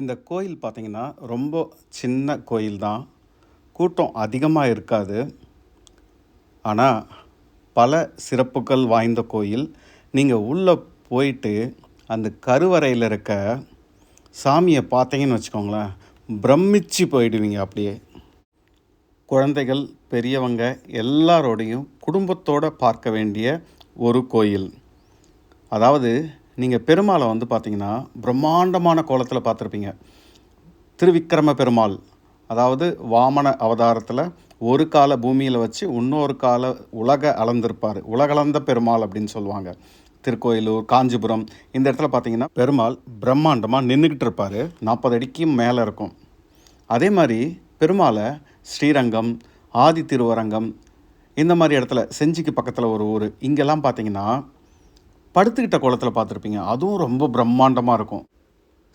இந்த கோயில் பார்த்திங்கன்னா ரொம்ப சின்ன கோயில் தான். கூட்டம் அதிகமாக இருக்காது. ஆனால் பல சிறப்புகள் வாய்ந்த கோயில். நீங்கள் உள்ளே போயிட்டு அந்த கருவறையில் இருக்க சாமியை பார்த்தீங்கன்னு வச்சுக்கோங்களேன் பிரமிச்சு போயிடுவீங்க அப்படியே. குழந்தைகள் பெரியவங்க எல்லாரோடையும் குடும்பத்தோடு பார்க்க வேண்டிய ஒரு கோயில். அதாவது நீங்கள் பெருமாளை வந்து பார்த்தீங்கன்னா பிரம்மாண்டமான கோலத்தில் பார்த்துருப்பீங்க. திருவிக்கிரம பெருமாள். அதாவது வாமன அவதாரத்தில் ஒரு கால பூமியில் வச்சு இன்னொரு கால உலக அளந்திருப்பார். உலகளந்த பெருமாள் அப்படின்னு சொல்லுவாங்க. திருக்கோயிலூர் காஞ்சிபுரம் இந்த இடத்துல பார்த்திங்கன்னா பெருமாள் பிரம்மாண்டமாக நின்றுக்கிட்டு இருப்பார் நாற்பது அடிக்கு மேலே இருக்கும். அதே மாதிரி பெருமாளை ஸ்ரீரங்கம் ஆதி திருவரங்கம் இந்த மாதிரி இடத்துல செஞ்சிக்கு பக்கத்தில் ஒரு ஊர் இங்கெல்லாம் பார்த்தீங்கன்னா படுத்துக்கிட்ட கோலத்தில் பார்த்துருப்பீங்க. அதுவும் ரொம்ப பிரம்மாண்டமாக இருக்கும்.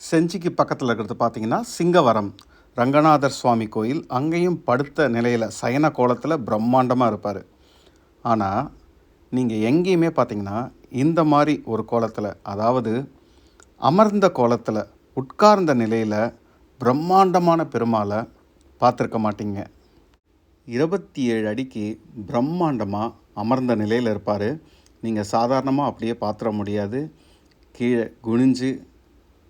செஞ்சிக்கு பக்கத்தில் இருக்கிறது பார்த்தீங்கன்னா சிங்கவரம் ரங்கநாதர் சுவாமி கோயில் அங்கேயும் படுத்த நிலையில் சயன கோலத்தில் பிரம்மாண்டமாக இருப்பார். ஆனால் நீங்கள் எங்கேயுமே பார்த்தீங்கன்னா இந்த மாதிரி ஒரு கோலத்தில் அதாவது அமர்ந்த கோலத்தில் உட்கார்ந்த நிலையில் பிரம்மாண்டமான பெருமாளை பார்த்துருக்க மாட்டீங்க. இருபத்தி ஏழு அடிக்கு பிரம்மாண்டமாக அமர்ந்த நிலையில் இருப்பார். நீங்கள் சாதாரணமாக அப்படியே பாத்திர முடியாது கீழே குனிஞ்சு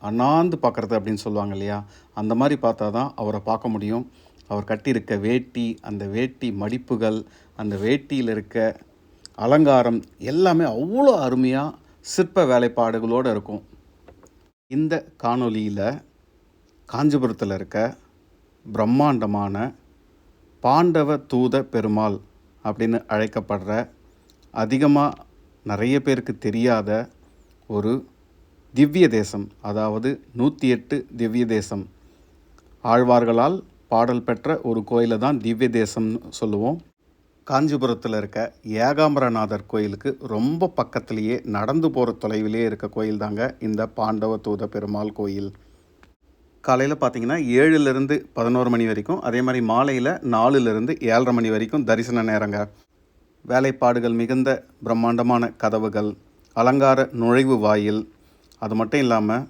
அண்ணாந்து பார்க்குறது அப்படின்னு சொல்லுவாங்க இல்லையா? அந்த மாதிரி பார்த்தா தான் அவரை பார்க்க முடியும். அவர் கட்டியிருக்க வேட்டி அந்த வேட்டி மடிப்புகள் அந்த வேட்டியில் இருக்க அலங்காரம் எல்லாமே அவ்வளோ அருமையாக சிற்ப வேலைப்பாடுகளோடு இருக்கும். இந்த காணொளியில் காஞ்சிபுரத்தில் இருக்க பிரம்மாண்டமான பாண்டவ தூத பெருமாள் அப்படின்னு அழைக்கப்படுற அதிகமாக நிறைய பேருக்கு தெரியாத ஒரு திவ்ய தேசம் அதாவது நூற்றி எட்டு திவ்ய தேசம். ஆழ்வார்களால் பாடல் பெற்ற ஒரு கோயிலை தான் திவ்ய தேசம்னு சொல்லுவோம். காஞ்சிபுரத்தில் இருக்க ஏகாம்பரநாதர் கோயிலுக்கு ரொம்ப பக்கத்துலேயே நடந்து போகிற தொலைவிலே இருக்க கோயில் தாங்க இந்த பாண்டவ தூத பெருமாள் கோயில். காலையில் பார்த்தீங்கன்னா ஏழுலேருந்து பதினோரு மணி வரைக்கும் அதே மாதிரி மாலையில் நாலுலேருந்து ஏழரை மணி வரைக்கும் தரிசன நேரங்க. வேலைப்பாடுகள் மிகுந்த பிரம்மாண்டமான கதவுகள் அலங்கார நுழைவு வாயில். அது மட்டும் இல்லாமல்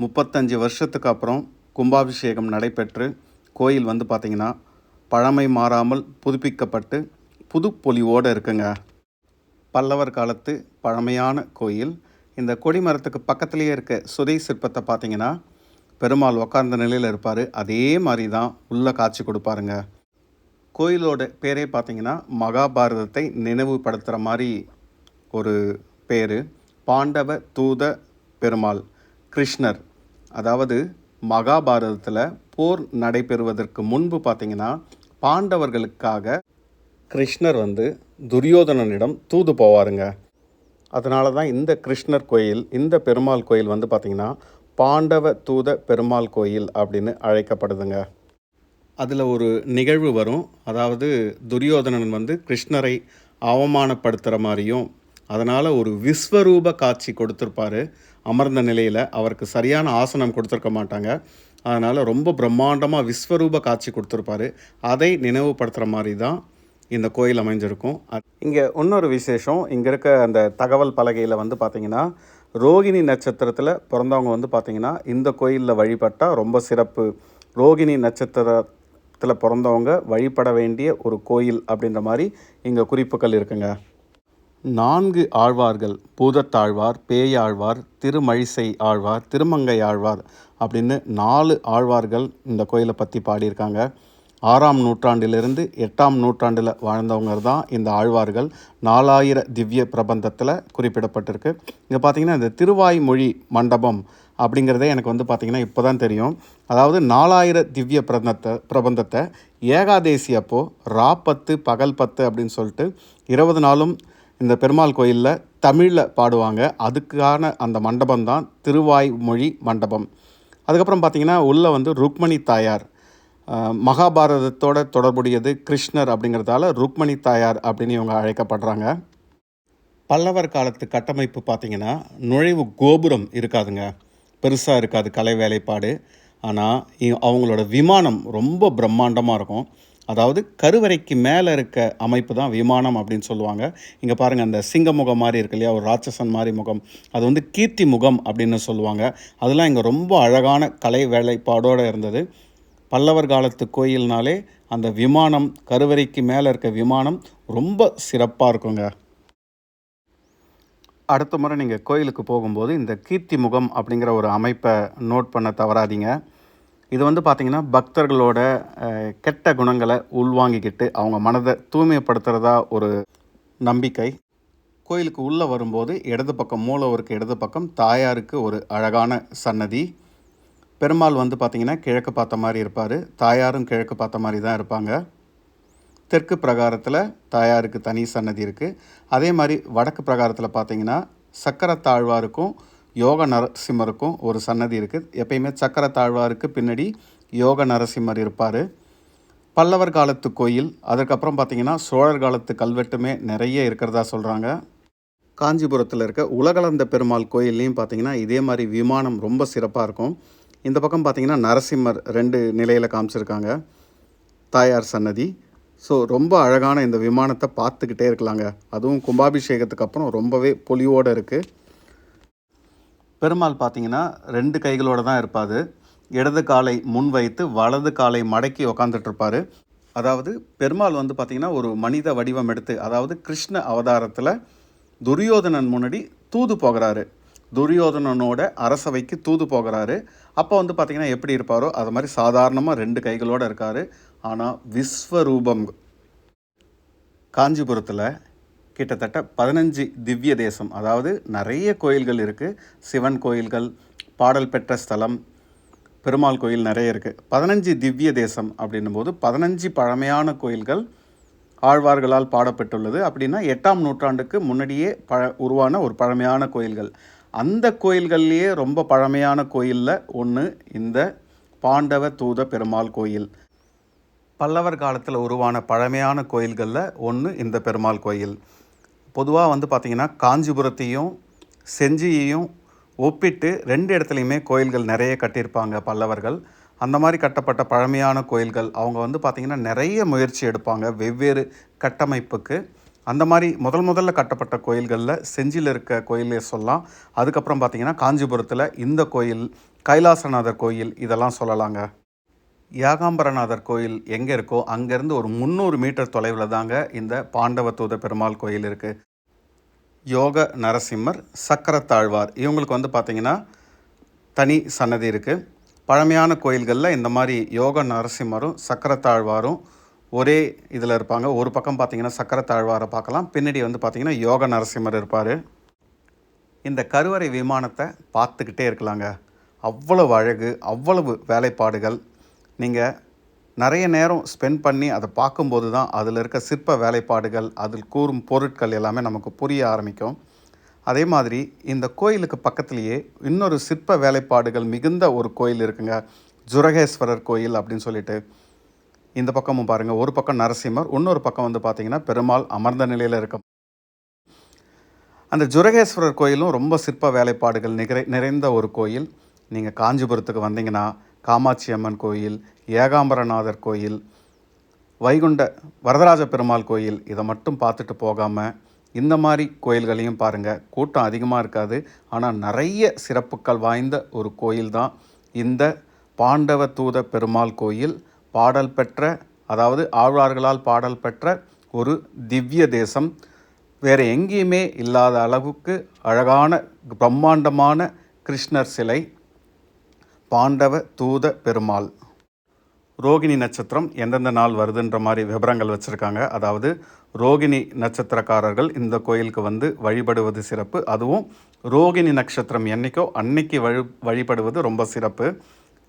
முப்பத்தஞ்சு வருஷத்துக்கு அப்புறம் கும்பாபிஷேகம் நடைபெற்று கோயில் வந்து பார்த்திங்கன்னா பழமை மாறாமல் புதுப்பிக்கப்பட்டு புது பொலிவோடு இருக்குங்க. பல்லவர் காலத்து பழமையான கோயில். இந்த கொடிமரத்துக்கு பக்கத்துலேயே இருக்க சுதை சிற்பத்தை பார்த்திங்கன்னா பெருமாள் உட்கார்ந்த நிலையில் இருப்பார். அதே மாதிரி தான் உள்ளே காட்சி கொடுப்பாருங்க. கோயிலோட பேரே பார்த்தீங்கன்னா மகாபாரதத்தை நினைவுபடுத்துகிற மாதிரி ஒரு பேர். பாண்டவ தூத பெருமாள் கிருஷ்ணர். அதாவது மகாபாரதத்தில் போர் நடைபெறுவதற்கு முன்பு பார்த்தீங்கன்னா பாண்டவர்களுக்காக கிருஷ்ணர் வந்து துரியோதனனிடம் தூது போவாருங்க. அதனால தான் இந்த கிருஷ்ணர் கோயில் இந்த பெருமாள் கோயில் வந்து பார்த்திங்கன்னா பாண்டவ தூத பெருமாள் கோயில் அப்படின்னு அழைக்கப்படுதுங்க. அதில் ஒரு நிகழ்வு வரும். அதாவது துரியோதனன் வந்து கிருஷ்ணரை அவமானப்படுத்துகிற மாதிரியும் அதனால் ஒரு விஸ்வரூப காட்சி கொடுத்துருப்பாரு. அமர்ந்த நிலையில் அவருக்கு சரியான ஆசனம் கொடுத்துருக்க மாட்டாங்க. அதனால் ரொம்ப பிரம்மாண்டமாக விஸ்வரூப காட்சி கொடுத்துருப்பாரு. அதை நினைவுபடுத்துகிற மாதிரி தான் இந்த கோயில் அமைஞ்சிருக்கும். இங்கே இன்னொரு விசேஷம். இங்கே இருக்க அந்த தகவல் பலகையில் வந்து பார்த்திங்கன்னா ரோகிணி நட்சத்திரத்தில் பிறந்தவங்க வந்து பார்த்திங்கன்னா இந்த கோயிலில் வழிபட்டால் ரொம்ப சிறப்பு. ரோகிணி நட்சத்திர நட்சத்திரத்தில் பிறந்தவங்க வழிபட வேண்டிய ஒரு கோயில் அப்படின்ற மாதிரி இங்கே குறிப்புகள் இருக்குங்க. நான்கு ஆழ்வார்கள் பூதத்தாழ்வார் பேயாழ்வார் திருமழிசை ஆழ்வார் திருமங்கை ஆழ்வார் அப்படின்னு நாலு ஆழ்வார்கள் இந்த கோயிலை பற்றி பாடியிருக்காங்க. ஆறாம் நூற்றாண்டிலிருந்து எட்டாம் நூற்றாண்டில் வாழ்ந்தவங்க தான் இந்த ஆழ்வார்கள். நாலாயிர திவ்ய பிரபந்தத்தில் குறிப்பிடப்பட்டிருக்கு. இங்கே பார்த்தீங்கன்னா இந்த திருவாய்மொழி மண்டபம் அப்படிங்கிறதே எனக்கு வந்து பார்த்திங்கன்னா இப்போ தான் தெரியும். அதாவது நாலாயிர திவ்ய பிரபந்தத்தை பிரபந்தத்தை ஏகாதேசி அப்போது ரா பத்து பகல் பத்து அப்படின்னு சொல்லிட்டு இருபது நாளும் இந்த பெருமாள் கோயிலில் தமிழில் பாடுவாங்க. அதுக்கான அந்த மண்டபம் தான் திருவாய்மொழி மண்டபம். அதுக்கப்புறம் பார்த்திங்கன்னா உள்ளே வந்து ருக்மணி தாயார். மகாபாரதத்தோட தொடர்புடையது கிருஷ்ணர் அப்படிங்கிறதால ருக்மணி தாயார் அப்படின்னு இவங்க அழைக்கப்படுறாங்க. பல்லவர் காலத்து கட்டமைப்பு பார்த்திங்கன்னா நுழைவு கோபுரம் இருக்காதுங்க. பெருசாக இருக்காது கலை வேலைப்பாடு. ஆனால் அவங்களோட விமானம் ரொம்ப பிரம்மாண்டமாக இருக்கும். அதாவது கருவறைக்கு மேலே இருக்க அமைப்பு தான் விமானம் அப்படின்னு சொல்லுவாங்க. இங்கே பாருங்கள் அந்த சிங்க முகம் மாதிரி இருக்கு இல்லையா? ஒரு ராட்சசன் மாதிரி முகம். அது வந்து கீர்த்தி முகம் அப்படின்னு சொல்லுவாங்க. அதெல்லாம் இங்கே ரொம்ப அழகான கலை வேலைப்பாடோடு இருந்தது. பல்லவர் காலத்து கோயில்னாலே அந்த விமானம் கருவறைக்கு மேலே இருக்க விமானம் ரொம்ப சிறப்பாக இருக்குங்க. அடுத்த முறை நீங்கள் கோயிலுக்கு போகும்போது இந்த கீர்த்தி முகம் அப்படிங்கிற ஒரு அமைப்பை நோட் பண்ண தவறாதீங்க. இது வந்து பார்த்திங்கன்னா பக்தர்களோட கெட்ட குணங்களை உள்வாங்கிக்கிட்டு அவங்க மனதை தூய்மைப்படுத்துகிறதா ஒரு நம்பிக்கை. கோயிலுக்கு உள்ளே வரும்போது இடது பக்கம் மூலவருக்கு இடது பக்கம் தாயாருக்கு ஒரு அழகான சன்னதி. பெருமாள் வந்து பார்த்திங்கன்னா கிழக்கு பார்த்த மாதிரி இருப்பார். தாயாரும் கிழக்கு பார்த்த மாதிரி தான் இருப்பாங்க. தெற்கு பிரகாரத்தில் தாயாருக்கு தனி சன்னதி இருக்குது அதே மாதிரி வடக்கு பிரகாரத்தில் பார்த்தீங்கன்னா சக்கர தாழ்வாருக்கும் யோக நரசிம்மருக்கும் ஒரு சன்னதி இருக்குது எப்பயுமே சக்கர தாழ்வாருக்கு பின்னாடி யோக நரசிம்மர் இருப்பார். பல்லவர் காலத்து கோயில் அதுக்கப்புறம் பார்த்தீங்கன்னா சோழர் காலத்து கல்வெட்டுமே நிறைய இருக்கிறதா சொல்கிறாங்க காஞ்சிபுரத்தில் இருக்க உலகளந்த பெருமாள் கோயில்லையும் பார்த்தீங்கன்னா இதே மாதிரி விமானம் ரொம்ப சிறப்பாக இருக்கும். இந்த பக்கம் பார்த்தீங்கன்னா நரசிம்மர் ரெண்டு நிலையில் காமிச்சிருக்காங்க. தாயார் சன்னதி. ஸோ ரொம்ப அழகான இந்த விமானத்தை பார்த்துக்கிட்டே இருக்கலாங்க. அதுவும் கும்பாபிஷேகத்துக்கு அப்புறம் ரொம்பவே பொலிவோடு இருக்குது பெருமாள் பார்த்தீங்கன்னா ரெண்டு கைகளோடு தான் இருப்பார். இடது காலை முன் வைத்து வலது காலை மடக்கி உக்காந்துட்ருப்பார் அதாவது பெருமாள் வந்து பார்த்திங்கன்னா ஒரு மனித வடிவம் எடுத்து அதாவது கிருஷ்ண அவதாரத்தில் துரியோதனன் முன்னாடி தூது போகிறாரு. துரியோதனனோட அரசவைக்கு தூது போகிறாரு. அப்போ வந்து பார்த்திங்கன்னா எப்படி இருப்பாரோ அது மாதிரி சாதாரணமாக ரெண்டு கைகளோடு இருக்கார். ஆனால் விஸ்வரூபம் காஞ்சிபுரத்தில் கிட்டத்தட்ட பதினஞ்சு திவ்ய தேசம் அதாவது நிறைய கோயில்கள் இருக்குது சிவன் கோயில்கள் பாடல் பெற்ற ஸ்தலம் பெருமாள் கோயில் நிறைய இருக்குது பதினஞ்சு திவ்ய தேசம் அப்படின்னும் போது பதினஞ்சு பழமையான கோயில்கள் ஆழ்வார்களால் பாடப்பட்டுள்ளது. அப்படின்னா எட்டாம் நூற்றாண்டுக்கு முன்னாடியே பழ உருவான ஒரு பழமையான கோயில்கள். அந்த கோயில்கள்லேயே ரொம்ப பழமையான கோயிலில் ஒன்று இந்த பாண்டவ தூத பெருமாள் கோயில். பல்லவர் காலத்தில் உருவான பழமையான கோயில்களில் ஒன்று இந்த பெருமாள் கோயில். பொதுவாக வந்து பார்த்திங்கன்னா காஞ்சிபுரத்தையும் செஞ்சியையும் ஒப்பிட்டு ரெண்டு இடத்துலையுமே கோயில்கள் நிறைய கட்டியிருப்பாங்க பல்லவர்கள். அந்த மாதிரி கட்டப்பட்ட பழமையான கோயில்கள் அவங்க வந்து பார்த்திங்கன்னா நிறைய முயற்சி எடுப்பாங்க வெவ்வேறு கட்டமைப்புக்கு. அந்த மாதிரி முதல் முதல்ல கட்டப்பட்ட கோயில்களில் செஞ்சியில் இருக்க கோயிலே சொல்லலாம். அதுக்கப்புறம் பார்த்திங்கன்னா காஞ்சிபுரத்தில் இந்த கோயில் கைலாசநாதர் கோயில் இதெல்லாம் சொல்லலாங்க. யாகாம்பரநாதர் கோயில் எங்கே இருக்கோ அங்கேருந்து ஒரு முந்நூறு மீட்டர் தொலைவில் தாங்க இந்த பாண்டவதூத பெருமாள் கோயில் இருக்குது யோக நரசிம்மர் சக்கரத்தாழ்வார் இவங்களுக்கு வந்து பார்த்திங்கன்னா தனி சன்னதி இருக்குது பழமையான கோயில்களில் இந்த மாதிரி யோக நரசிம்மரும் சக்கரத்தாழ்வாரும் ஒரே இதில் இருப்பாங்க. ஒரு பக்கம் பார்த்திங்கன்னா சக்கர தாழ்வாரை பார்க்கலாம். பின்னாடி வந்து பார்த்திங்கன்னா யோக நரசிம்மர் இருப்பார். இந்த கருவறை விமானத்தை பார்த்துக்கிட்டே இருக்கலாங்க. அவ்வளவு அழகு அவ்வளவு வேலைப்பாடுகள். நீங்கள் நிறைய நேரம் ஸ்பெண்ட் பண்ணி அதை பார்க்கும்போது தான் அதில் இருக்க சிற்ப வேலைப்பாடுகள் அதில் கூறும் பொருட்கள் எல்லாமே நமக்கு புரிய ஆரம்பிக்கும். அதே மாதிரி இந்த கோயிலுக்கு பக்கத்துலேயே இன்னொரு சிற்ப வேலைப்பாடுகள் மிகுந்த ஒரு கோயில் இருக்குங்க. ஜுரகேஸ்வரர் கோயில் அப்படின்னு சொல்லிட்டு. இந்த பக்கமும் பாருங்கள் ஒரு பக்கம் நரசிம்மர் இன்னொரு பக்கம் வந்து பார்த்தீங்கன்னா பெருமாள் அமர்ந்த நிலையில் இருக்கும். அந்த ஜுரகேஸ்வரர் கோயிலும் ரொம்ப சிற்ப வேலைப்பாடுகள் நிறை நிறைந்த ஒரு கோயில். நீங்கள் காஞ்சிபுரத்துக்கு வந்தீங்கன்னா காமாட்சி அம்மன் கோயில் ஏகாம்பரநாதர் கோயில் வைகுண்ட வரதராஜ பெருமாள் கோயில் இதை மட்டும் பார்த்துட்டு போகாமல் இந்த மாதிரி கோயில்களையும் பாருங்கள் கூட்டம் அதிகமாக இருக்காது. ஆனால் நிறைய சிறப்புகள் வாய்ந்த ஒரு கோயில் தான் இந்த பாண்டவ தூத பெருமாள் கோயில். பாடல் பெற்ற அதாவது ஆழ்வார்களால் பாடல் பெற்ற ஒரு திவ்ய தேசம். வேறு எங்கேயுமே இல்லாத அளவுக்கு அழகான பிரம்மாண்டமான கிருஷ்ணர் சிலை. பாண்டவ தூத பெருமாள். ரோகிணி நட்சத்திரம் எந்தெந்த நாள் வருதுன்ற மாதிரி விவரங்கள் வச்சுருக்காங்க. அதாவது ரோகிணி நட்சத்திரக்காரர்கள் இந்த கோயிலுக்கு வந்து வழிபடுவது சிறப்பு. அதுவும் ரோகிணி நட்சத்திரம் என்றைக்கோ அன்னைக்கு வழி வழிபடுவது ரொம்ப சிறப்பு.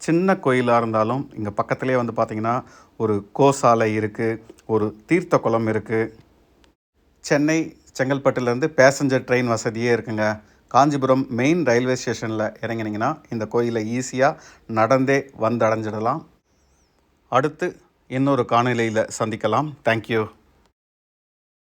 சின்ன கோயிலாக இருந்தாலும் இங்கே பக்கத்துலேயே வந்து பார்த்திங்கன்னா ஒரு கோசாலை இருக்குது ஒரு தீர்த்த குளம் இருக்குது சென்னை செங்கல்பட்டுலேருந்து பேசஞ்சர் ட்ரெயின் வசதியே இருக்குங்க. காஞ்சிபுரம் மெயின் ரயில்வே ஸ்டேஷனில் இறங்கினீங்கன்னா இந்த கோயிலை ஈஸியாக நடந்தே வந்து அடைஞ்சிடலாம் அடுத்து இன்னொரு காணொலியில் சந்திக்கலாம். தேங்க்யூ